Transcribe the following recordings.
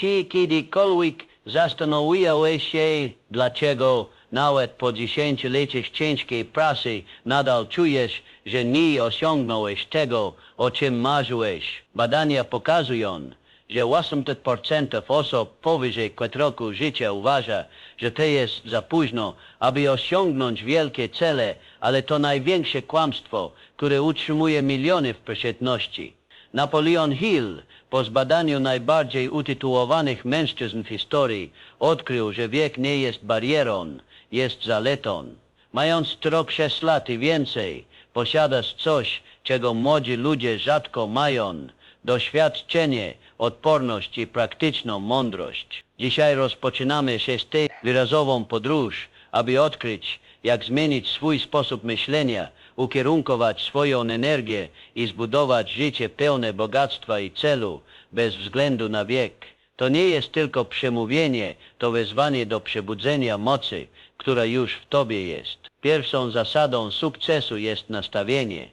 Czy kiedykolwiek zastanawiałeś się, dlaczego nawet po dziesięcioleciach ciężkiej pracy nadal czujesz, że nie osiągnąłeś tego, o czym marzyłeś? Badania pokazują, że 80% osób powyżej roku życia uważa, że to jest za późno, aby osiągnąć wielkie cele, ale to największe kłamstwo, które utrzymuje miliony w przeciętności. Napoleon Hill po zbadaniu najbardziej utytułowanych mężczyzn w historii odkrył, że wiek nie jest barierą, jest zaletą. Mając rok 6 lat i więcej, posiadasz coś, czego młodzi ludzie rzadko mają. Doświadczenie, odporność i praktyczną mądrość. Dzisiaj rozpoczynamy sześtą wyrazową podróż, aby odkryć, jak zmienić swój sposób myślenia, ukierunkować swoją energię i zbudować życie pełne bogactwa i celu, bez względu na wiek. To nie jest tylko przemówienie, to wezwanie do przebudzenia mocy, która już w tobie jest. Pierwszą zasadą sukcesu jest nastawienie.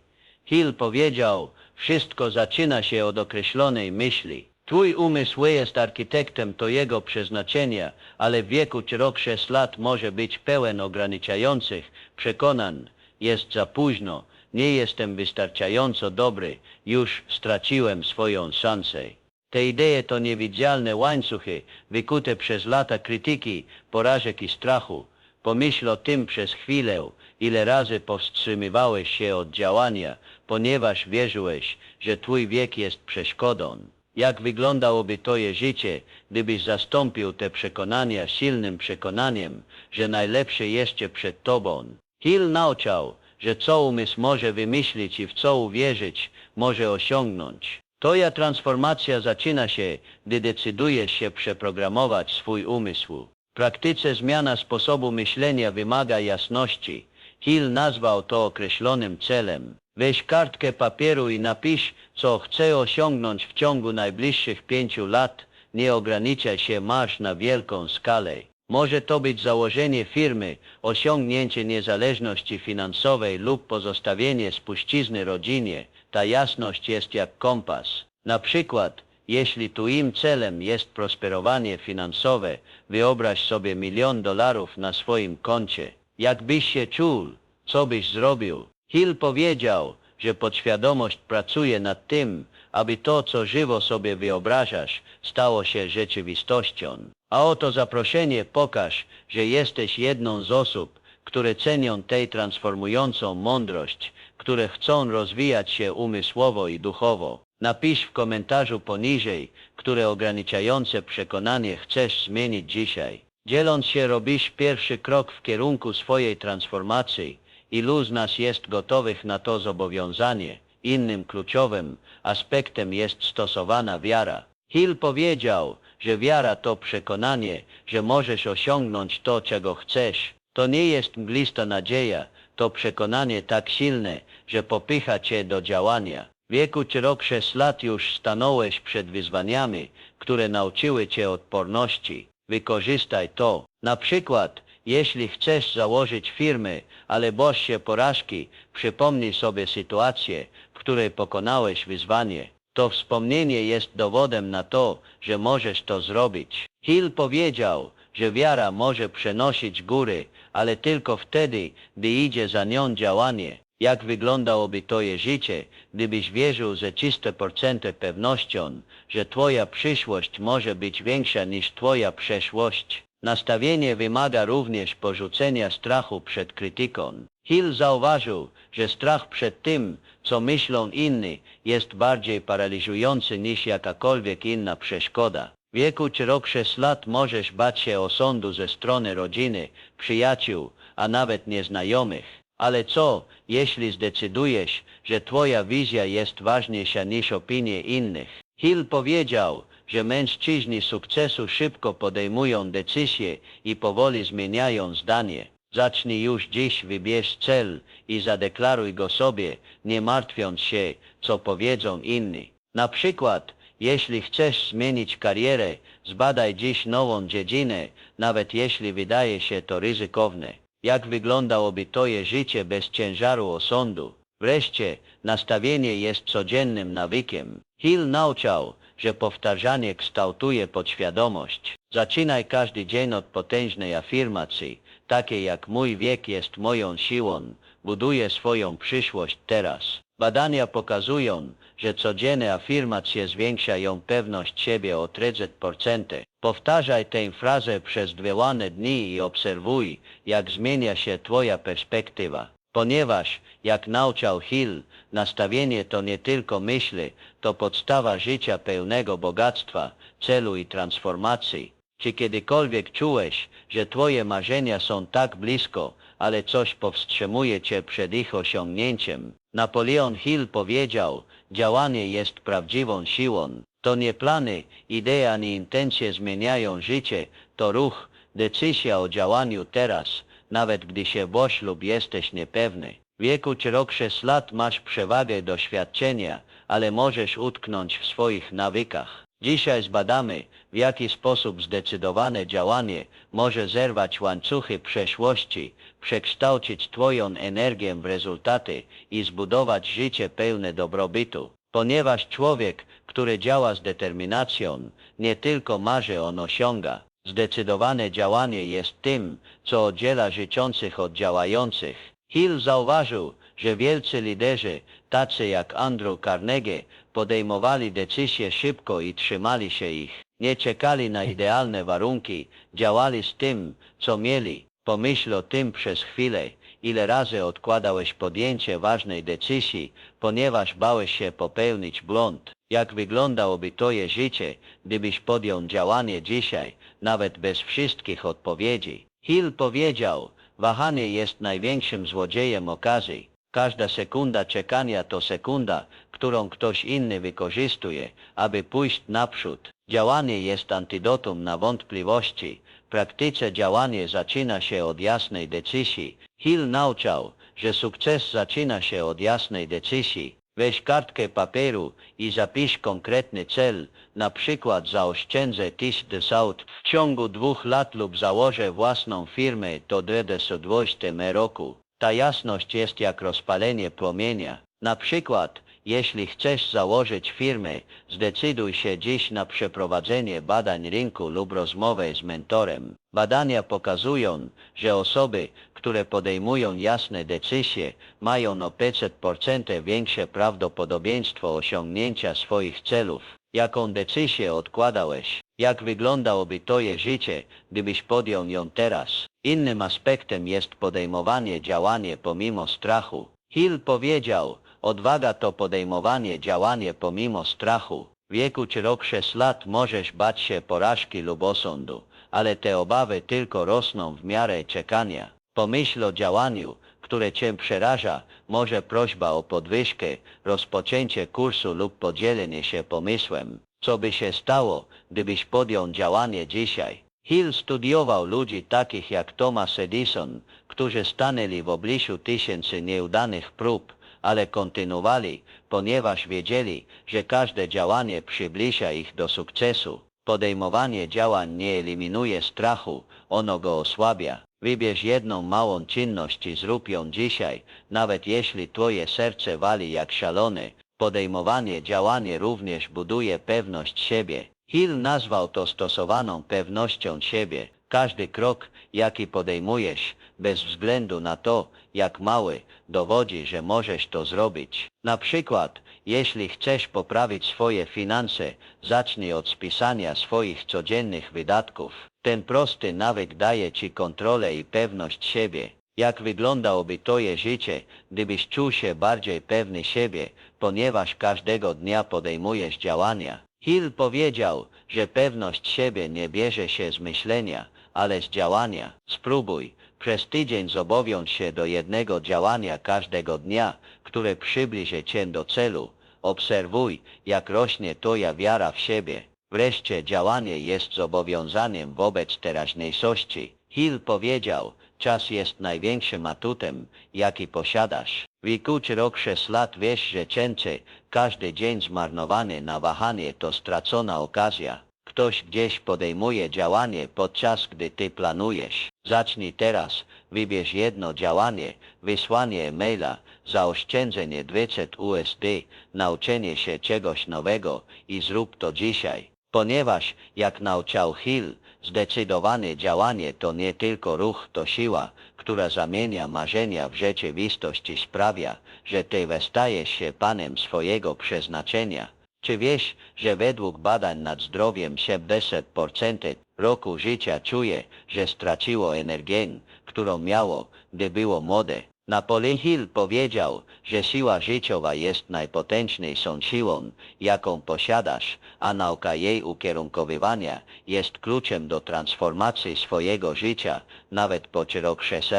Hill powiedział, wszystko zaczyna się od określonej myśli. Twój umysł jest architektem to jego przeznaczenia, ale w wieku czy rok 6 lat może być pełen ograniczających przekonań. Jest za późno, nie jestem wystarczająco dobry, już straciłem swoją szansę. Te idee to niewidzialne łańcuchy, wykute przez lata krytyki, porażek i strachu. Pomyśl o tym przez chwilę, ile razy powstrzymywałeś się od działania, ponieważ wierzyłeś, że twój wiek jest przeszkodą. Jak wyglądałoby twoje życie, gdybyś zastąpił te przekonania silnym przekonaniem, że najlepsze jeszcze przed tobą? Hill nauczał, że co umysł może wymyślić i w co uwierzyć, może osiągnąć. Twoja transformacja zaczyna się, gdy decydujesz się przeprogramować swój umysł. W praktyce zmiana sposobu myślenia wymaga jasności. Hill nazwał to określonym celem. Weź kartkę papieru i napisz, co chce osiągnąć w ciągu najbliższych pięciu lat. Nie ograniczaj się masz na wielką skalę. Może to być założenie firmy, osiągnięcie niezależności finansowej lub pozostawienie spuścizny rodzinie. Ta jasność jest jak kompas. Na przykład, jeśli twoim celem jest prosperowanie finansowe, wyobraź sobie milion dolarów na swoim koncie. Jakbyś się czuł, co byś zrobił? Hill powiedział, że podświadomość pracuje nad tym, aby to, co żywo sobie wyobrażasz, stało się rzeczywistością. A oto zaproszenie pokaż, że jesteś jedną z osób, które cenią tę transformującą mądrość, które chcą rozwijać się umysłowo i duchowo. Napisz w komentarzu poniżej, które ograniczające przekonanie chcesz zmienić dzisiaj. Dzieląc się robisz pierwszy krok w kierunku swojej transformacji. Ilu z nas jest gotowych na to zobowiązanie? Innym kluczowym aspektem jest stosowana wiara. Hill powiedział, że wiara to przekonanie, że możesz osiągnąć to, czego chcesz. To nie jest mglista nadzieja, to przekonanie tak silne, że popycha cię do działania. W wieku 6 lat już stanąłeś przed wyzwaniami, które nauczyły cię odporności. Wykorzystaj to. Na przykład, jeśli chcesz założyć firmę, ale boisz się porażki, przypomnij sobie sytuację, której pokonałeś wyzwanie. To wspomnienie jest dowodem na to, że możesz to zrobić. Hill powiedział, że wiara może przenosić góry, ale tylko wtedy, gdy idzie za nią działanie. Jak wyglądałoby twoje życie, gdybyś wierzył ze czyste procenty pewnością, że twoja przyszłość może być większa niż twoja przeszłość? Nastawienie wymaga również porzucenia strachu przed krytyką. Hill zauważył, że strach przed tym, co myślą inni, jest bardziej paraliżujący niż jakakolwiek inna przeszkoda. W wieku czy rok 6 lat możesz bać się osądu ze strony rodziny, przyjaciół, a nawet nieznajomych. Ale co, jeśli zdecydujesz, że twoja wizja jest ważniejsza niż opinie innych? Hill powiedział, że mężczyźni sukcesu szybko podejmują decyzje i powoli zmieniają zdanie. Zacznij już dziś, wybierz cel i zadeklaruj go sobie, nie martwiąc się, co powiedzą inni. Na przykład, jeśli chcesz zmienić karierę, zbadaj dziś nową dziedzinę, nawet jeśli wydaje się to ryzykowne. Jak wyglądałoby twoje życie bez ciężaru osądu? Wreszcie, nastawienie jest codziennym nawykiem. Hill nauczał, że powtarzanie kształtuje podświadomość. Zaczynaj każdy dzień od potężnej afirmacji, takiej jak mój wiek jest moją siłą, buduję swoją przyszłość teraz. Badania pokazują, że codzienne afirmacje zwiększają pewność siebie o 30%. Powtarzaj tę frazę przez dwie łane dni i obserwuj, jak zmienia się Twoja perspektywa. Ponieważ, jak nauczał Hill, nastawienie to nie tylko myśli, to podstawa życia pełnego bogactwa, celu i transformacji. Czy kiedykolwiek czułeś, że Twoje marzenia są tak blisko, ale coś powstrzymuje Cię przed ich osiągnięciem? Napoleon Hill powiedział, działanie jest prawdziwą siłą. To nie plany, idee ani intencje zmieniają życie, to ruch, decyzja o działaniu teraz, nawet gdy się boś lub jesteś niepewny. W wieku czy rok 6 lat masz przewagę doświadczenia, ale możesz utknąć w swoich nawykach. Dzisiaj zbadamy, w jaki sposób zdecydowane działanie może zerwać łańcuchy przeszłości, przekształcić Twoją energię w rezultaty i zbudować życie pełne dobrobytu. Ponieważ człowiek, który działa z determinacją, nie tylko marzy, on osiąga. Zdecydowane działanie jest tym, co oddziela życzących od działających. Hill zauważył, że wielcy liderzy, tacy jak Andrew Carnegie, podejmowali decyzje szybko i trzymali się ich. Nie czekali na idealne warunki, działali z tym, co mieli. Pomyśl o tym przez chwilę, ile razy odkładałeś podjęcie ważnej decyzji, ponieważ bałeś się popełnić błąd. Jak wyglądałoby twoje życie, gdybyś podjął działanie dzisiaj, nawet bez wszystkich odpowiedzi? Hill powiedział, wahanie jest największym złodziejem okazji. Każda sekunda czekania to sekunda, którą ktoś inny wykorzystuje, aby pójść naprzód. Działanie jest antidotum na wątpliwości. W praktyce działanie zaczyna się od jasnej decyzji. Hill nauczał, że sukces zaczyna się od jasnej decyzji. Weź kartkę papieru i zapisz konkretny cel, na przykład zaoszczędzę 1000 saut w ciągu dwóch lat lub założę własną firmę do 2020 roku. Ta jasność jest jak rozpalenie płomienia. Na przykład, jeśli chcesz założyć firmę, zdecyduj się dziś na przeprowadzenie badań rynku lub rozmowę z mentorem. Badania pokazują, że osoby, które podejmują jasne decyzje, mają o 500% większe prawdopodobieństwo osiągnięcia swoich celów. Jaką decyzję odkładałeś? Jak wyglądałoby twoje życie, gdybyś podjął ją teraz? Innym aspektem jest podejmowanie działanie pomimo strachu. Hill powiedział, odwaga to podejmowanie działanie pomimo strachu. W wieku czy rok 6 lat możesz bać się porażki lub osądu, ale te obawy tylko rosną w miarę czekania. Pomyśl o działaniu, które cię przeraża, może prośba o podwyżkę, rozpoczęcie kursu lub podzielenie się pomysłem. Co by się stało, gdybyś podjął działanie dzisiaj? Hill studiował ludzi takich jak Thomas Edison, którzy stanęli w obliczu tysięcy nieudanych prób, ale kontynuowali, ponieważ wiedzieli, że każde działanie przybliża ich do sukcesu. Podejmowanie działań nie eliminuje strachu, ono go osłabia. Wybierz jedną małą czynność i zrób ją dzisiaj, nawet jeśli twoje serce wali jak szalone. Podejmowanie działanie również buduje pewność siebie. Hill nazwał to stosowaną pewnością siebie. Każdy krok, jaki podejmujesz, bez względu na to, jak mały, dowodzi, że możesz to zrobić. Na przykład, jeśli chcesz poprawić swoje finanse, zacznij od spisania swoich codziennych wydatków. Ten prosty nawyk daje ci kontrolę i pewność siebie. Jak wyglądałoby twoje życie, gdybyś czuł się bardziej pewny siebie, ponieważ każdego dnia podejmujesz działania? Hill powiedział, że pewność siebie nie bierze się z myślenia, ale z działania. Spróbuj, przez tydzień zobowiąż się do jednego działania każdego dnia, które przybliży cię do celu. Obserwuj, jak rośnie twoja wiara w siebie. Wreszcie działanie jest zobowiązaniem wobec teraźniejszości. Hill powiedział, czas jest największym atutem, jaki posiadasz. W rok 6 lat wiesz, że cięcie, każdy dzień zmarnowany na wahanie to stracona okazja. Ktoś gdzieś podejmuje działanie podczas gdy ty planujesz. Zacznij teraz, wybierz jedno działanie, wysłanie e-maila, zaoszczędzenie 200 USD, nauczenie się czegoś nowego i zrób to dzisiaj. Ponieważ, jak nauczał Hill, zdecydowane działanie to nie tylko ruch, to siła, która zamienia marzenia w rzeczywistość i sprawia, że ty stajesz się panem swojego przeznaczenia. Czy wiesz, że według badań nad zdrowiem 70% roku życia czuje, że straciło energię, którą miało, gdy było młode? Napoleon Hill powiedział, że siła życiowa jest najpotężniejszą siłą, jaką posiadasz, a nauka jej ukierunkowywania jest kluczem do transformacji swojego życia, nawet po rok 6.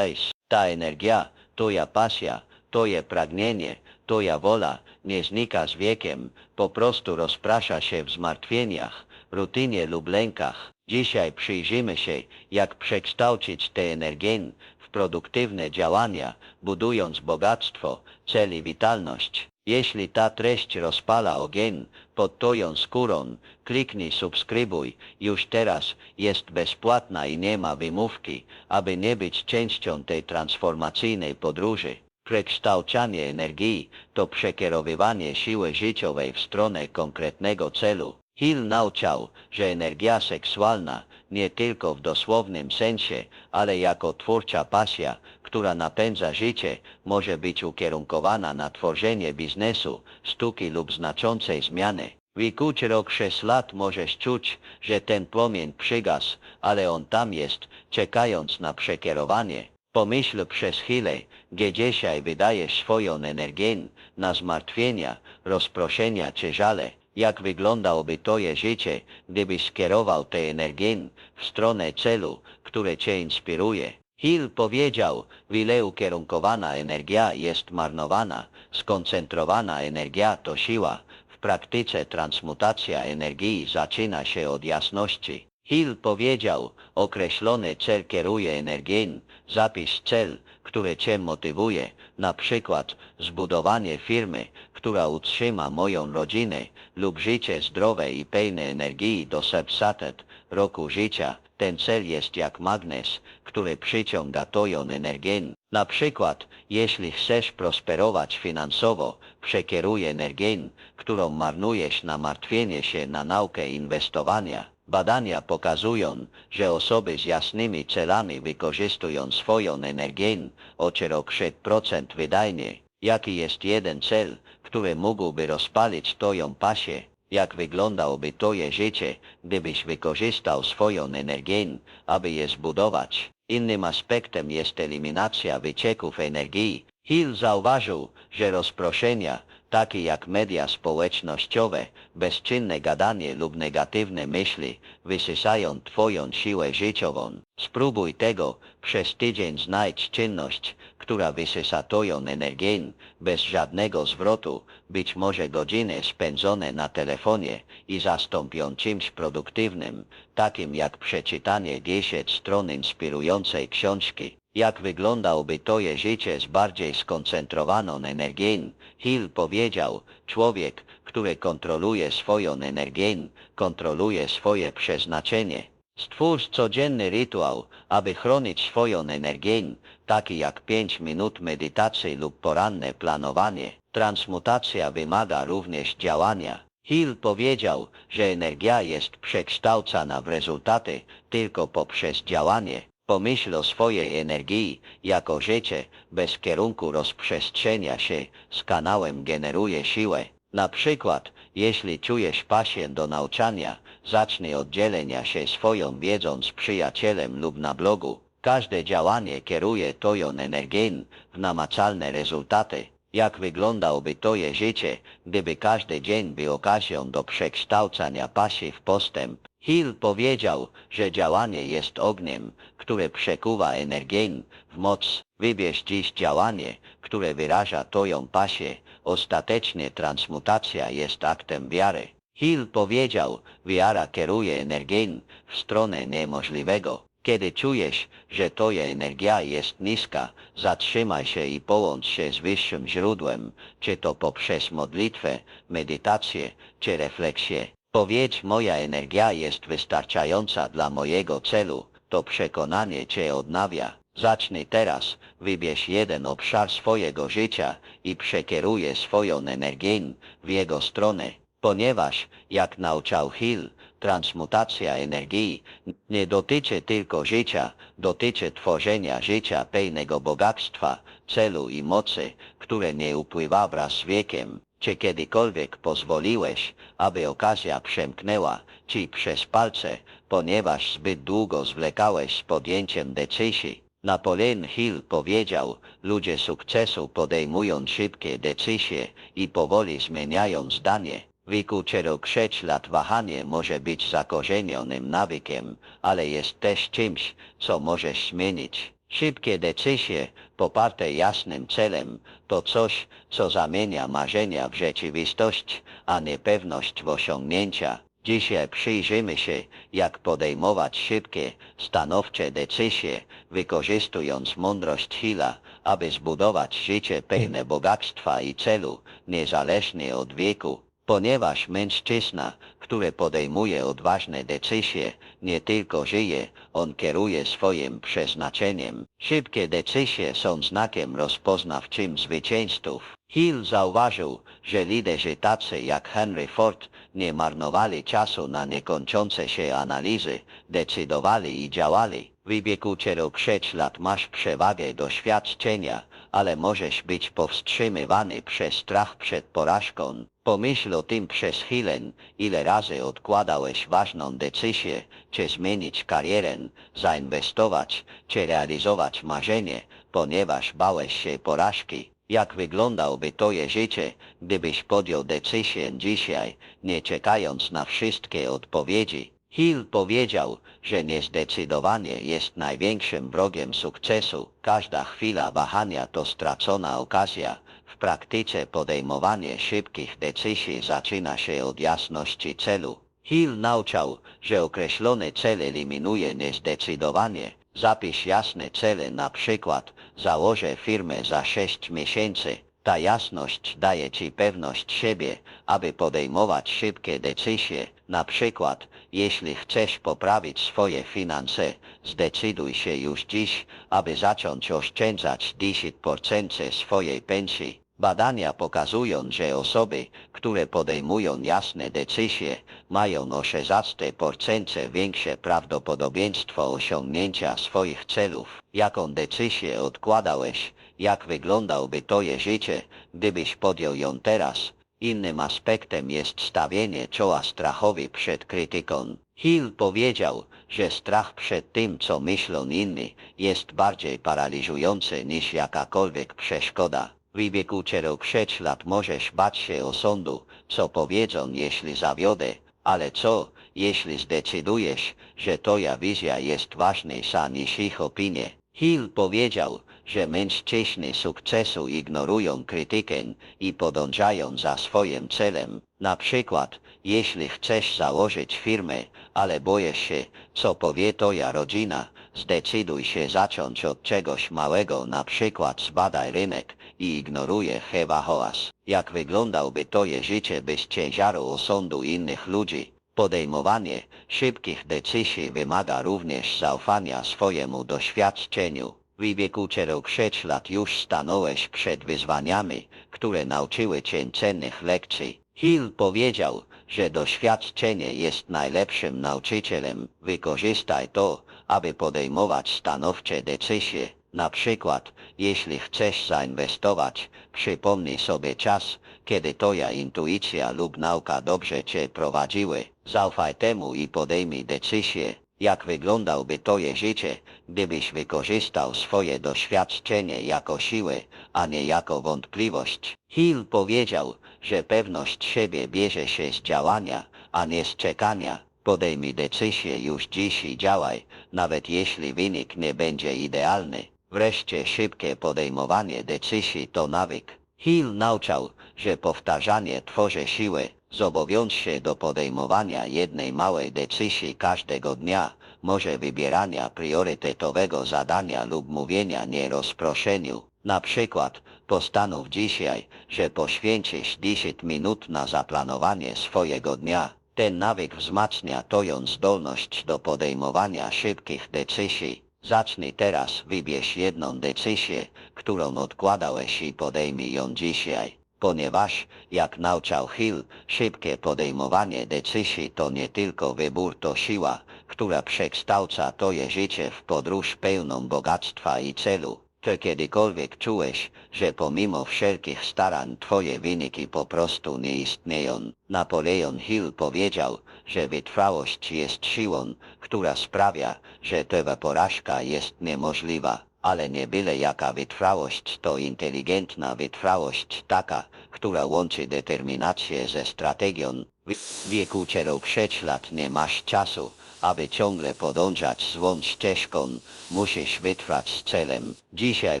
Ta energia, twoja pasja, twoje pragnienie, twoja wola nie znika z wiekiem, po prostu rozprasza się w zmartwieniach, rutynie lub lękach. Dzisiaj przyjrzymy się, jak przekształcić tę energię produktywne działania, budując bogactwo, cel i witalność. Jeśli ta treść rozpala ogień pod twoją skórą, kliknij subskrybuj. Już teraz jest bezpłatna i nie ma wymówki, aby nie być częścią tej transformacyjnej podróży. Przekształcanie energii to przekierowywanie siły życiowej w stronę konkretnego celu. Hill nauczał, że energia seksualna, nie tylko w dosłownym sensie, ale jako twórcza pasja, która napędza życie, może być ukierunkowana na tworzenie biznesu, sztuki lub znaczącej zmiany. W wieku rok 6 lat możesz czuć, że ten płomień przygasł, ale on tam jest, czekając na przekierowanie. Pomyśl przez chwilę, gdzie dzisiaj wydajesz swoją energię na zmartwienia, rozproszenia czy żale. Jak wyglądałoby twoje życie, gdybyś skierował tę energię w stronę celu, który cię inspiruje? Hill powiedział, ile ukierunkowana energia jest marnowana, skoncentrowana energia to siła. W praktyce transmutacja energii zaczyna się od jasności. Hill powiedział, określony cel kieruje energię, zapisz cel, który cię motywuje, na przykład zbudowanie firmy, która utrzyma moją rodzinę lub życie zdrowe i pełne energii do 700 roku życia. Ten cel jest jak magnes, który przyciąga twoją energię. Na przykład, jeśli chcesz prosperować finansowo, przekieruj energię, którą marnujesz na martwienie się na naukę inwestowania. Badania pokazują, że osoby z jasnymi celami wykorzystują swoją energię o 3% wydajnie. Jaki jest jeden cel, który mógłby rozpalić twoją pasję? Jak wyglądałoby twoje życie, gdybyś wykorzystał swoją energię, aby je zbudować? Innym aspektem jest eliminacja wycieków energii. Hill zauważył, że rozproszenia, takie jak media społecznościowe, bezczynne gadanie lub negatywne myśli, wysysają twoją siłę życiową. Spróbuj tego, przez tydzień znajdź czynność, która wysysa twoją energię, bez żadnego zwrotu, być może godziny spędzone na telefonie i zastąpią czymś produktywnym, takim jak przeczytanie 10 stron inspirującej książki. Jak wyglądałoby twoje życie z bardziej skoncentrowaną energią? Hill powiedział, człowiek, który kontroluje swoją energię, kontroluje swoje przeznaczenie. Stwórz codzienny rytuał, aby chronić swoją energię, taki jak 5 minut medytacji lub poranne planowanie. Transmutacja wymaga również działania. Hill powiedział, że energia jest przekształcana w rezultaty tylko poprzez działanie. Pomyśl o swojej energii, jako życie, bez kierunku rozprzestrzenia się, z kanałem generuje siłę. Na przykład, jeśli czujesz pasję do nauczania, zacznij od dzielenia się swoją wiedzą z przyjacielem lub na blogu. Każde działanie kieruje twoją energię w namacalne rezultaty. Jak wyglądałoby twoje życie, gdyby każdy dzień był okazją do przekształcania pasji w postęp? Hill powiedział, że działanie jest ogniem, które przekuwa energię w moc. Wybierz dziś działanie, które wyraża twoją pasję. Ostatecznie transmutacja jest aktem wiary. Hill powiedział, wiara kieruje energię w stronę niemożliwego. Kiedy czujesz, że twoja energia jest niska, zatrzymaj się i połącz się z wyższym źródłem, czy to poprzez modlitwę, medytację, czy refleksję. Powiedz, moja energia jest wystarczająca dla mojego celu, to przekonanie cię odnawia. Zacznij teraz, wybierz jeden obszar swojego życia i przekieruję swoją energię w jego stronę, ponieważ, jak nauczał Hill, transmutacja energii nie dotyczy tylko życia, dotyczy tworzenia życia pełnego bogactwa, celu i mocy, które nie upływa wraz z wiekiem. Czy kiedykolwiek pozwoliłeś, aby okazja przemknęła ci przez palce, ponieważ zbyt długo zwlekałeś z podjęciem decyzji? Napoleon Hill powiedział, ludzie sukcesu podejmują szybkie decyzje i powoli zmieniają zdanie. W wieku 4-6 lat wahanie może być zakorzenionym nawykiem, ale jest też czymś, co możesz zmienić. Szybkie decyzje, poparte jasnym celem, to coś, co zamienia marzenia w rzeczywistość, a niepewność w osiągnięcia. Dzisiaj przyjrzymy się, jak podejmować szybkie, stanowcze decyzje, wykorzystując mądrość Hilla, aby zbudować życie pełne bogactwa i celu, niezależnie od wieku. Ponieważ mężczyzna, który podejmuje odważne decyzje, nie tylko żyje, on kieruje swoim przeznaczeniem. Szybkie decyzje są znakiem rozpoznawczym zwycięzców. Hill zauważył, że liderzy tacy jak Henry Ford nie marnowali czasu na niekończące się analizy, decydowali i działali. W wieku 4-6 lat masz przewagę doświadczenia, ale możesz być powstrzymywany przez strach przed porażką. Pomyśl o tym przez chwilę, ile razy odkładałeś ważną decyzję, czy zmienić karierę, zainwestować, czy realizować marzenie, ponieważ bałeś się porażki. Jak wyglądałby twoje życie, gdybyś podjął decyzję dzisiaj, nie czekając na wszystkie odpowiedzi? Hill powiedział, że niezdecydowanie jest największym wrogiem sukcesu. Każda chwila wahania to stracona okazja. W praktyce podejmowanie szybkich decyzji zaczyna się od jasności celu. Hill nauczał, że określony cel eliminuje niezdecydowanie. Zapisz jasne cele na przykład założę firmę za 6 miesięcy. Ta jasność daje Ci pewność siebie, aby podejmować szybkie decyzje. Na przykład, jeśli chcesz poprawić swoje finanse, zdecyduj się już dziś, aby zacząć oszczędzać 10% swojej pensji. Badania pokazują, że osoby, które podejmują jasne decyzje, mają o 16% większe prawdopodobieństwo osiągnięcia swoich celów. Jaką decyzję odkładałeś? Jak wyglądałby twoje życie, gdybyś podjął ją teraz? Innym aspektem jest stawienie czoła strachowi przed krytyką. Hill powiedział, że strach przed tym, co myślą inni, jest bardziej paraliżujący niż jakakolwiek przeszkoda. W wieku 4-6 lat możesz bać się osądu, co powiedzą, jeśli zawiodę, ale co, jeśli zdecydujesz, że twoja wizja jest ważniejsza niż ich opinie? Hill powiedział, że mężczyźni sukcesu ignorują krytykę i podążają za swoim celem. Na przykład, jeśli chcesz założyć firmę, ale boisz się, co powie twoja rodzina, zdecyduj się zacząć od czegoś małego, na przykład zbadaj rynek i ignoruje Hewa Hoas. Jak wyglądałby twoje życie bez ciężaru osądu innych ludzi? Podejmowanie szybkich decyzji wymaga również zaufania swojemu doświadczeniu. W wieku 4-6 lat już stanąłeś przed wyzwaniami, które nauczyły cię cennych lekcji. Hill powiedział, że doświadczenie jest najlepszym nauczycielem. Wykorzystaj to, aby podejmować stanowcze decyzje. Na przykład, jeśli chcesz zainwestować, przypomnij sobie czas, kiedy twoja intuicja lub nauka dobrze cię prowadziły. Zaufaj temu i podejmij decyzję. Jak wyglądałby twoje życie, gdybyś wykorzystał swoje doświadczenie jako siłę, a nie jako wątpliwość? Hill powiedział, że pewność siebie bierze się z działania, a nie z czekania. Podejmij decyzję już dziś i działaj, nawet jeśli wynik nie będzie idealny. Wreszcie szybkie podejmowanie decyzji to nawyk. Hill nauczał, że powtarzanie tworzy siłę. Zobowiąż się do podejmowania jednej małej decyzji każdego dnia, może wybierania priorytetowego zadania lub mówienia nie rozproszeniu. Na przykład, postanów dzisiaj, że poświęcisz 10 minut na zaplanowanie swojego dnia. Ten nawyk wzmacnia twoją zdolność do podejmowania szybkich decyzji. Zacznij teraz, wybierz jedną decyzję, którą odkładałeś i podejmij ją dzisiaj. Ponieważ, jak nauczał Hill, szybkie podejmowanie decyzji to nie tylko wybór, to siła, która przekształca twoje życie w podróż pełną bogactwa i celu. Czy kiedykolwiek czułeś, że pomimo wszelkich starań twoje wyniki po prostu nie istnieją? Napoleon Hill powiedział, że wytrwałość jest siłą, która sprawia, że twoja porażka jest niemożliwa. Ale nie byle jaka wytrwałość to inteligentna wytrwałość taka, która łączy determinację ze strategią. W wieku czterech lat nie masz czasu, aby ciągle podążać złą ścieżką, musisz wytrwać z celem. Dzisiaj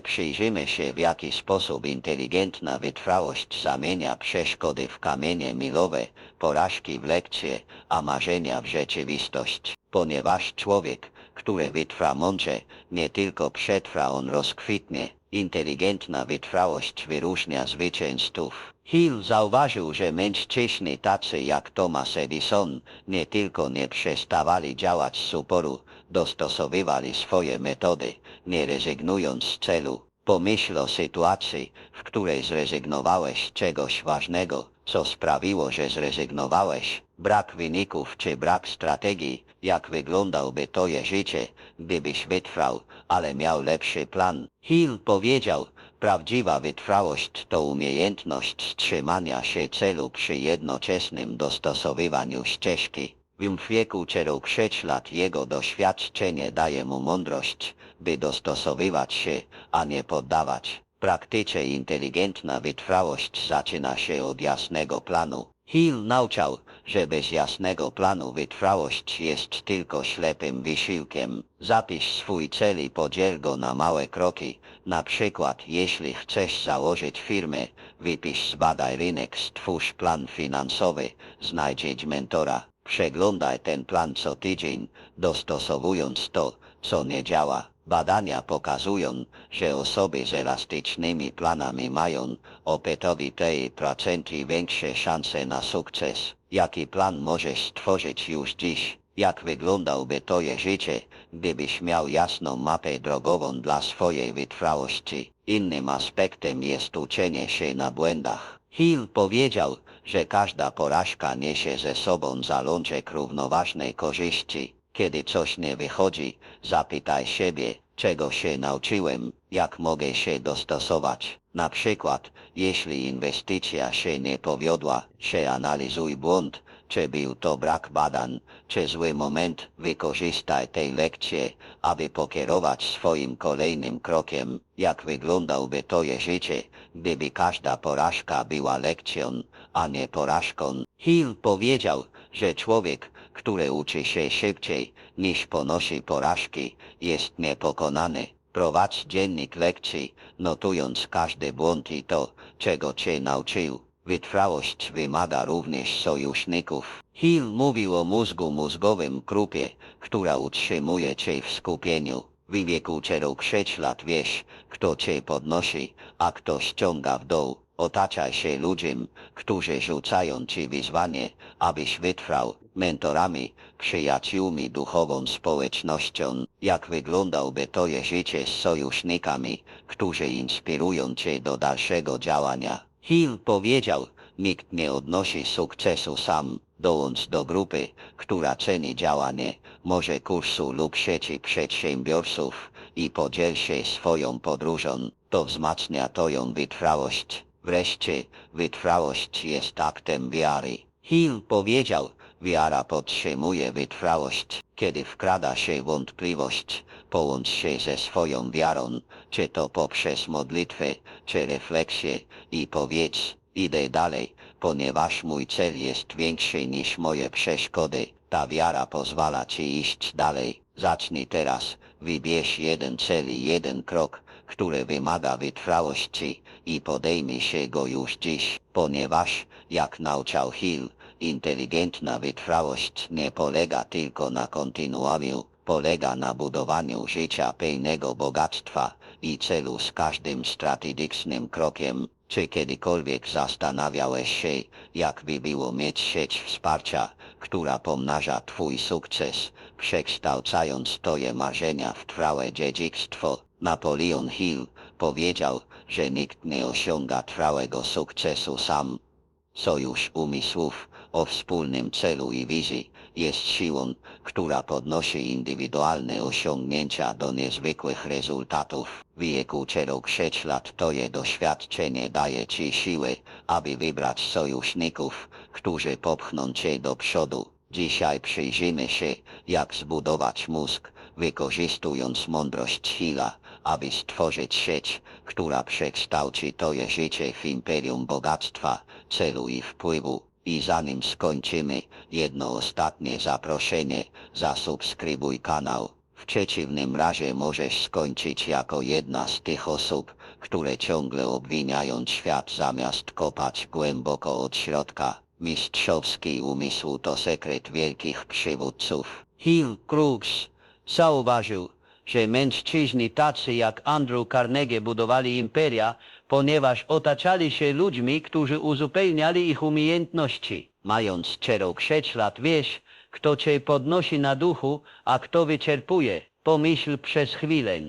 przyjrzymy się w jaki sposób inteligentna wytrwałość zamienia przeszkody w kamienie milowe, porażki w lekcje, a marzenia w rzeczywistość. Ponieważ człowiek, który wytrwa mądrze, nie tylko przetrwa, on rozkwitnie. Inteligentna wytrwałość wyróżnia zwycięzców. Hill zauważył, że mężczyźni tacy jak Thomas Edison nie tylko nie przestawali działać z uporu, dostosowywali swoje metody, nie rezygnując z celu. Pomyśl o sytuacji, w której zrezygnowałeś czegoś ważnego, co sprawiło, że zrezygnowałeś. Brak wyników czy brak strategii, jak wyglądałby twoje życie, gdybyś wytrwał, ale miał lepszy plan. Hill powiedział, prawdziwa wytrwałość to umiejętność wstrzymania się celu przy jednoczesnym dostosowywaniu ścieżki. W wieku czterech lat jego doświadczenie daje mu mądrość, by dostosowywać się, a nie poddawać. W praktyce inteligentna wytrwałość zaczyna się od jasnego planu. Hill nauczał, że bez jasnego planu wytrwałość jest tylko ślepym wysiłkiem. Zapisz swój cel i podziel go na małe kroki. Na przykład, jeśli chcesz założyć firmę, wypisz zbadaj rynek, stwórz plan finansowy, znajdź mentora. Przeglądaj ten plan co tydzień, dostosowując to, co nie działa. Badania pokazują, że osoby z elastycznymi planami mają o 5% większe szanse na sukces. Jaki plan możesz stworzyć już dziś? Jak wyglądałby twoje życie, gdybyś miał jasną mapę drogową dla swojej wytrwałości? Innym aspektem jest uczenie się na błędach. Hill powiedział, że każda porażka niesie ze sobą zalążek równoważnej korzyści. Kiedy coś nie wychodzi, zapytaj siebie, czego się nauczyłem, jak mogę się dostosować. Na przykład, jeśli inwestycja się nie powiodła, przeanalizuj błąd, czy był to brak badań, czy zły moment, wykorzystaj tej lekcje, aby pokierować swoim kolejnym krokiem, jak wyglądałby twoje życie, gdyby każda porażka była lekcją, a nie porażką. Hill powiedział, że człowiek, który uczy się szybciej niż ponosi porażki, jest niepokonany. Prowadź dziennik lekcji, notując każdy błąd i to, czego cię nauczył. Wytrwałość wymaga również sojuszników. Hill mówił o mózgu mózgowym krupie, która utrzymuje cię w skupieniu. W wieku czterech lat wiesz, kto cię podnosi, a kto ściąga w dół. Otaczaj się ludźmi, którzy rzucają ci wyzwanie, abyś wytrwał, mentorami, przyjaciółmi duchową społecznością, jak wyglądałby twoje życie z sojusznikami, którzy inspirują cię do dalszego działania. Hill powiedział, nikt nie odnosi sukcesu sam, dołącz do grupy, która ceni działanie, może kursu lub sieci przedsiębiorców i podziel się swoją podróżą, to wzmacnia twoją wytrwałość. Wreszcie, wytrwałość jest aktem wiary. Hill powiedział, wiara podtrzymuje wytrwałość, kiedy wkrada się wątpliwość, połącz się ze swoją wiarą, czy to poprzez modlitwę, czy refleksję i powiedz, idę dalej, ponieważ mój cel jest większy niż moje przeszkody. Ta wiara pozwala ci iść dalej. Zacznij teraz, wybierz jeden cel i jeden krok, który wymaga wytrwałości i podejmij się go już dziś, ponieważ, jak nauczał Hill, inteligentna wytrwałość nie polega tylko na kontynuowaniu, polega na budowaniu życia pełnego bogactwa i celu z każdym strategicznym krokiem. Czy kiedykolwiek zastanawiałeś się, jak by było mieć sieć wsparcia, która pomnaża twój sukces, przekształcając twoje marzenia w trwałe dziedzictwo. Napoleon Hill powiedział, że nikt nie osiąga trwałego sukcesu sam. Sojusz umysłów o wspólnym celu i wizji jest siłą, która podnosi indywidualne osiągnięcia do niezwykłych rezultatów. W wieku 6 lat Twoje doświadczenie daje Ci siłę, aby wybrać sojuszników, którzy popchną Cię do przodu. Dzisiaj przyjrzymy się, jak zbudować mózg, wykorzystując mądrość Hilla, aby stworzyć sieć, która przekształci Twoje życie w imperium bogactwa, celu i wpływu. I zanim skończymy, jedno ostatnie zaproszenie, zasubskrybuj kanał. W przeciwnym razie możesz skończyć jako jedna z tych osób, które ciągle obwiniają świat zamiast kopać głęboko od środka. Mistrzowski umysł to sekret wielkich przywódców. Hill Crooks zauważył, że mężczyźni tacy jak Andrew Carnegie budowali imperia, ponieważ otaczali się ludźmi, którzy uzupełniali ich umiejętności. Mając 6 lat wiesz, kto cię podnosi na duchu, a kto wyczerpuje. Pomyśl przez chwilę.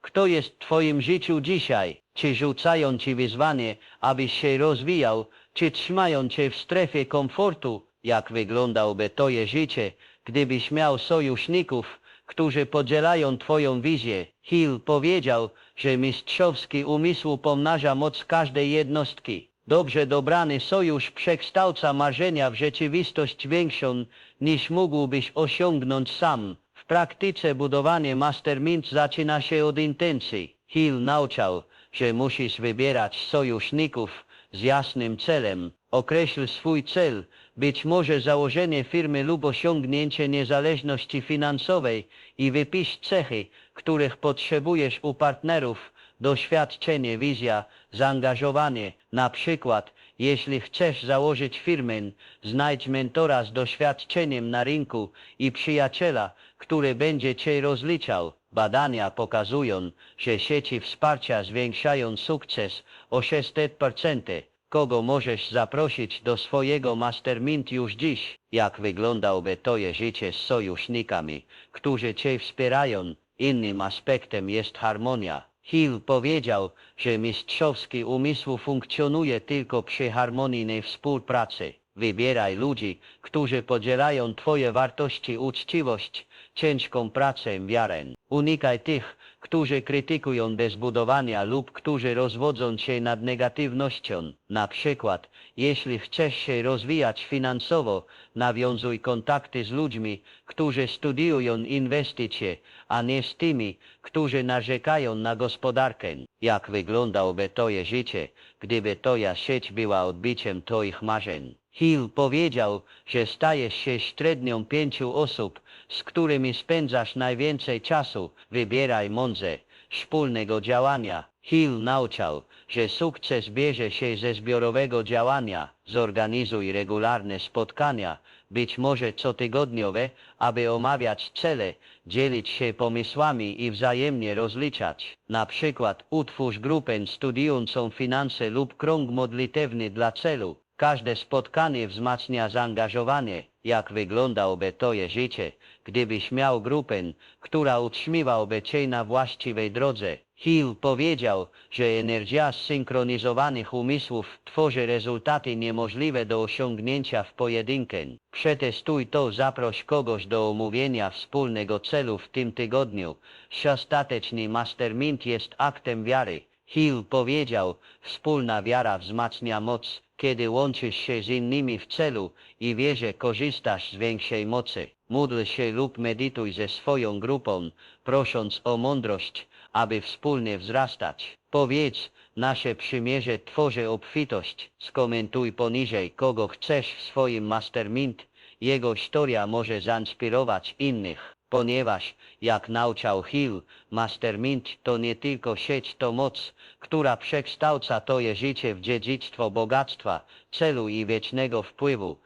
Kto jest w twoim życiu dzisiaj? Czy rzucają ci wyzwanie, abyś się rozwijał, czy trzymają cię w strefie komfortu? Jak wyglądałby twoje życie, gdybyś miał sojuszników, którzy podzielają twoją wizję? Hill powiedział, że mistrzowski umysł pomnaża moc każdej jednostki. Dobrze dobrany sojusz przekształca marzenia w rzeczywistość większą, niż mógłbyś osiągnąć sam. W praktyce budowanie mastermind zaczyna się od intencji. Hill nauczał, że musisz wybierać sojuszników z jasnym celem. Określ swój cel, być może założenie firmy lub osiągnięcie niezależności finansowej i wypisz cechy, których potrzebujesz u partnerów, doświadczenie, wizja, zaangażowanie. Na przykład, jeśli chcesz założyć firmę, znajdź mentora z doświadczeniem na rynku i przyjaciela, który będzie cię rozliczał. Badania pokazują, że sieci wsparcia zwiększają sukces o 600%. Kogo możesz zaprosić do swojego mastermind już dziś? Jak wyglądałby twoje życie z sojusznikami, którzy cię wspierają? Innym aspektem jest harmonia. Hill powiedział, że mistrzowski umysł funkcjonuje tylko przy harmonijnej współpracy. Wybieraj ludzi, którzy podzielają twoje wartości uczciwość, ciężką pracę, wiarę. Unikaj tych, którzy krytykują bez budowania lub którzy rozwodzą się nad negatywnością. Na przykład, jeśli chcesz się rozwijać finansowo, nawiązuj kontakty z ludźmi, którzy studiują inwestycje, a nie z tymi, którzy narzekają na gospodarkę. Jak wyglądałoby twoje życie, gdyby twoja sieć była odbiciem twoich marzeń? Hill powiedział, że stajesz się średnią pięciu osób, z którymi spędzasz najwięcej czasu. Wybieraj mądrze, wspólnego działania. Hill nauczał, że sukces bierze się ze zbiorowego działania. Zorganizuj regularne spotkania, być może cotygodniowe, aby omawiać cele, dzielić się pomysłami i wzajemnie rozliczać. Na przykład utwórz grupę studiującą finanse lub krąg modlitewny dla celu. Każde spotkanie wzmacnia zaangażowanie. Jak wyglądałoby twoje życie, gdybyś miał grupę, która utrzymywałaby cię na właściwej drodze? Hill powiedział, że energia zsynchronizowanych umysłów tworzy rezultaty niemożliwe do osiągnięcia w pojedynkę. Przetestuj to, zaproś kogoś do omówienia wspólnego celu w tym tygodniu. Ostateczny mastermind jest aktem wiary. Hill powiedział, wspólna wiara wzmacnia moc, kiedy łączysz się z innymi w celu i wierze korzystasz z większej mocy. Módl się lub medytuj ze swoją grupą, prosząc o mądrość, aby wspólnie wzrastać. Powiedz, nasze przymierze tworzy obfitość. Skomentuj poniżej, kogo chcesz w swoim mastermind. Jego historia może zainspirować innych. Ponieważ, jak nauczał Hill, Mastermind to nie tylko sieć, to moc, która przekształca twoje życie w dziedzictwo bogactwa, celu i wiecznego wpływu.